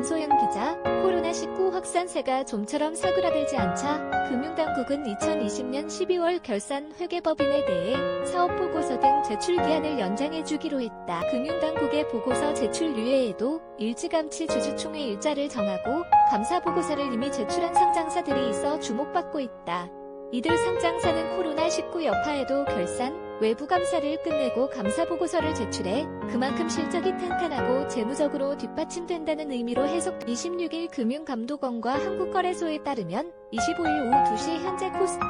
김소영 기자, 코로나19 확산세가 좀처럼 사그라들지 않자 금융당국은 2020년 12월 결산 회계법인에 대해 사업 보고서 등 제출 기한을 연장해 주기로 했다. 금융당국의 보고서 제출 유예에도 일찌감치 주주총회 일자를 정하고 감사 보고서를 이미 제출한 상장사들이 있어 주목받고 있다. 이들 상장사는 코로나19 여파에도 결산, 외부 감사를 끝내고 감사 보고서를 제출해 그만큼 실적이 탄탄하고 재무적으로 뒷받침된다는 의미로 해석. 26일 금융감독원과 한국거래소에 따르면 25일 오후 2시 현재 코스피,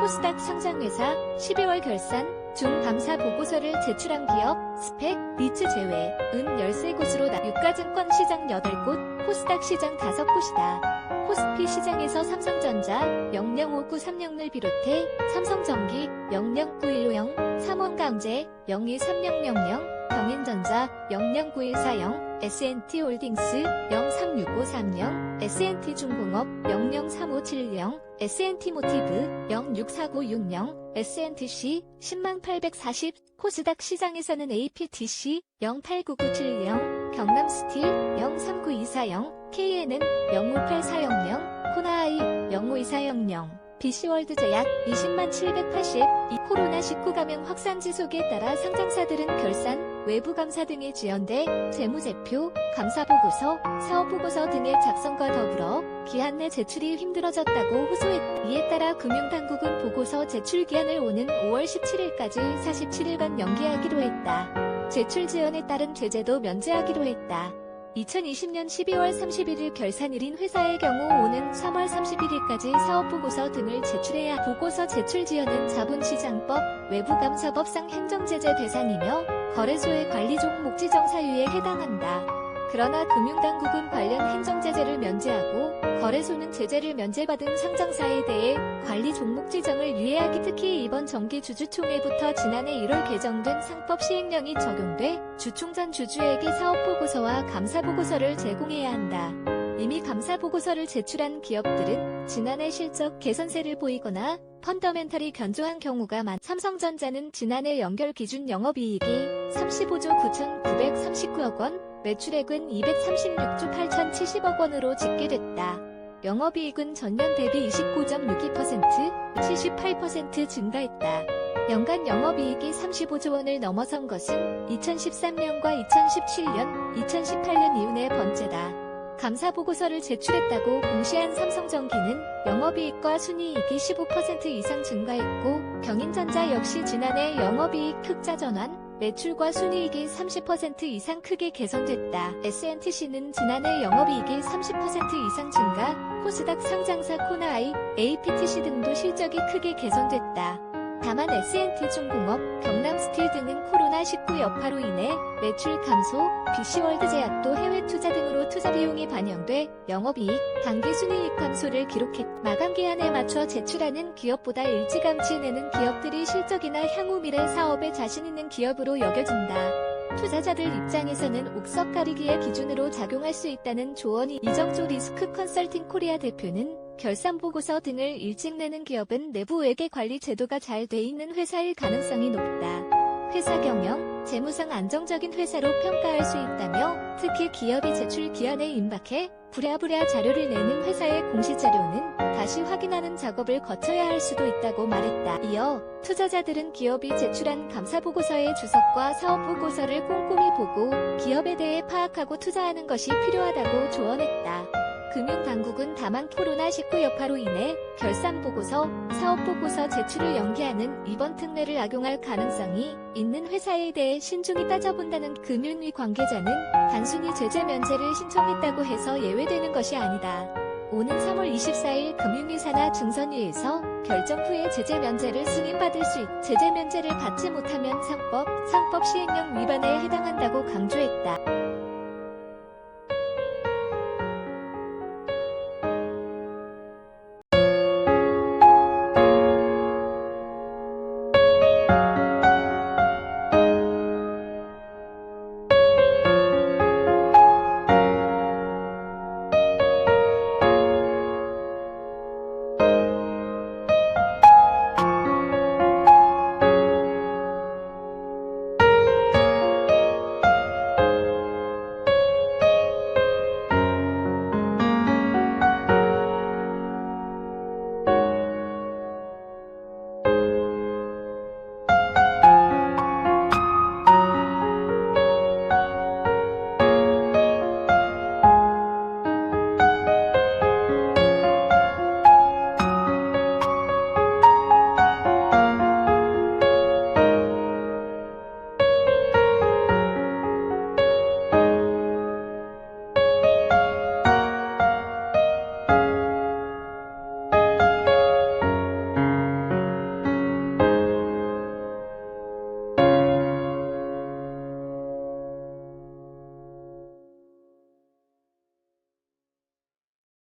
코스닥 상장회사 12월 결산 중 감사 보고서를 제출한 기업 스펙, 리츠 제외, 은 13곳으로 나 유가증권 시장 8곳, 코스닥 시장 5곳이다. 코스피 시장에서 삼성전자 005930을 비롯해 삼성전기 009150, 삼원강제 023000, 경인전자 009140, SNT홀딩스 036530, SNT중공업 003570, SNT모티브 064960, SNTC 10840, 코스닥 시장에서는 APTC 089970, 경남스틸 039240, KN은 058400, 코나아이 052400, BC월드제약 20만 780, 이 코로나19 감염 확산 지속에 따라 상장사들은 결산, 외부 감사 등에 지연돼 재무제표, 감사보고서, 사업보고서 등의 작성과 더불어 기한 내 제출이 힘들어졌다고 호소했. 이에 따라 금융당국은 보고서 제출 기한을 오는 5월 17일까지 47일간 연기하기로 했다. 제출 지연에 따른 제재도 면제하기로 했다. 2020년 12월 31일 결산일인 회사의 경우 오는 3월 31일까지 사업보고서 등을 제출해야 보고서 제출 지연은 자본시장법, 외부감사법상 행정제재 대상이며 거래소의 관리 종목 지정 사유에 해당한다. 그러나 금융당국은 관련 행정제재를 면제하고 거래소는 제재를 면제받은 상장사에 대해 관리 종목 지정을 유예하기 특히 이번 정기 주주총회부터 지난해 1월 개정된 상법 시행령이 적용돼 주총 전 주주에게 사업보고서와 감사보고서를 제공해야 한다. 이미 감사 보고서를 제출한 기업들은 지난해 실적 개선세를 보이거나 펀더멘털이 견조한 경우가 많. 삼성전자는 지난해 연결 기준 영업이익이 35조 9,939억 원, 매출액은 236조 8,070억 원으로 집계됐다. 영업이익은 전년 대비 29.62%, 78% 증가했다. 연간 영업이익이 35조 원을 넘어선 것은 2013년과 2017년, 2018년 이후 네 번째다. 감사 보고서를 제출했다고 공시한 삼성전기는 영업이익과 순이익이 15% 이상 증가했고 경인전자 역시 지난해 영업이익 흑자 전환, 매출과 순이익이 30% 이상 크게 개선됐다. SNTC는 지난해 영업이익이 30% 이상 증가, 코스닥 상장사 코나아이, APTC 등도 실적이 크게 개선됐다. 다만 S&T중공업, 경남스틸 등은 코로나19 여파로 인해 매출 감소, BC월드 제약도 해외 투자 등으로 투자 비용이 반영돼 영업이익, 당기 순이익 감소를 기록했. 마감 기한에 맞춰 제출하는 기업보다 일찌감치 내는 기업들이 실적이나 향후 미래 사업에 자신 있는 기업으로 여겨진다. 투자자들 입장에서는 옥석 가리기의 기준으로 작용할 수 있다는 조언이 이정조 리스크 컨설팅 코리아 대표는 결산 보고서 등을 일찍 내는 기업은 내부 외계 관리 제도가 잘 돼 있는 회사일 가능성이 높다. 회사 경영, 재무상 안정적인 회사로 평가할 수 있다며 특히 기업이 제출 기한에 임박해 부랴부랴 자료를 내는 회사의 공시 자료는 다시 확인하는 작업을 거쳐야 할 수도 있다고 말했다. 이어 투자자들은 기업이 제출한 감사 보고서의 주석과 사업 보고서를 꼼꼼히 보고 기업에 대해 파악하고 투자하는 것이 필요하다고 조언했다. 금융당국은 다만 코로나19 여파로 인해 결산 보고서, 사업 보고서 제출을 연기하는 이번 특례를 악용할 가능성이 있는 회사에 대해 신중히 따져본다는 금융위 관계자는 단순히 제재 면제를 신청했다고 해서 예외되는 것이 아니다. 오는 3월 24일 금융위 산하 증선위에서 결정 후에 제재 면제를 승인받을 수 있, 제재 면제를 받지 못하면 상법, 상법 시행령 위반에 해당한다고 강조했다.